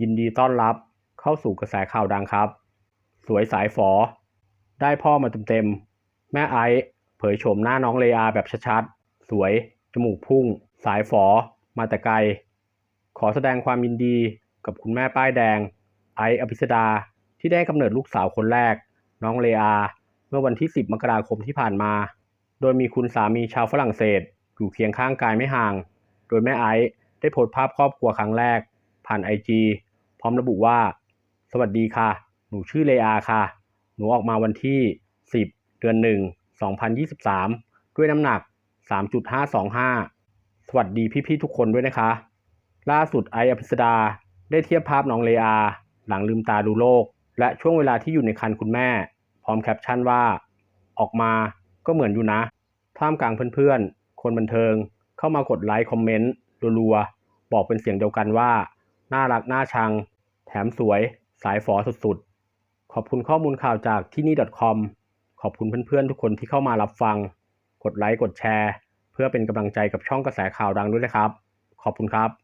ยินดีต้อนรับเข้าสู่กระแสข่าวดังครับ สวยสายฝอ ได้พ่อมาเต็มๆ แม่ไอซ์เผยโฉมหน้าน้องเลอาแบบชัดๆ สวย จมูกพุ่ง สายฝอ มาแต่ไกล ขอแสดงความยินดีกับคุณแม่ป้ายแดง ไอซ์อภิสดาที่ได้กำเนิดลูกสาวคนแรก น้องเลอา เมื่อวันที่ 10 มกราคมที่ผ่านมา โดยมีคุณสามีชาวฝรั่งเศส อยู่เคียงข้างกายไม่ห่าง โดยแม่ไอซ์ได้โพสต์ภาพครอบครัวครั้งแรก ผ่านไอจีพร้อมระบุว่า สวัสดีค่ะ หนูชื่อเลอาค่ะ หนูออกมาวันที่ 10 เดือน 1 2023 ด้วยน้ำหนัก 3.525 สวัสดีพี่ๆทุกคนด้วยนะคะ ล่าสุดไออภิสดาได้เทียบภาพน้องเลอา หลังลืมตาดูโลก และช่วงเวลาที่อยู่ในครรภ์คุณแม่ พร้อมแคปชั่นว่า ออกมาก็เหมือนอยู่นะ ท่ามกลางเพื่อนๆ คนบันเทิง เข้ามากดไลค์คอมเมนต์รัวๆ บอกเป็นเสียงเดียวกันว่า น่ารักน่าชัง แถมสวย สายฝอสุดๆ ขอบคุณข้อมูลข่าวจากที่นี่ .com ขอบคุณเพื่อนๆ ทุกคนที่เข้ามารับฟัง กดไลค์ กดแชร์ เพื่อเป็นกำลังใจกับช่องกระแสข่าวดังด้วยนะครับ ขอบคุณครับ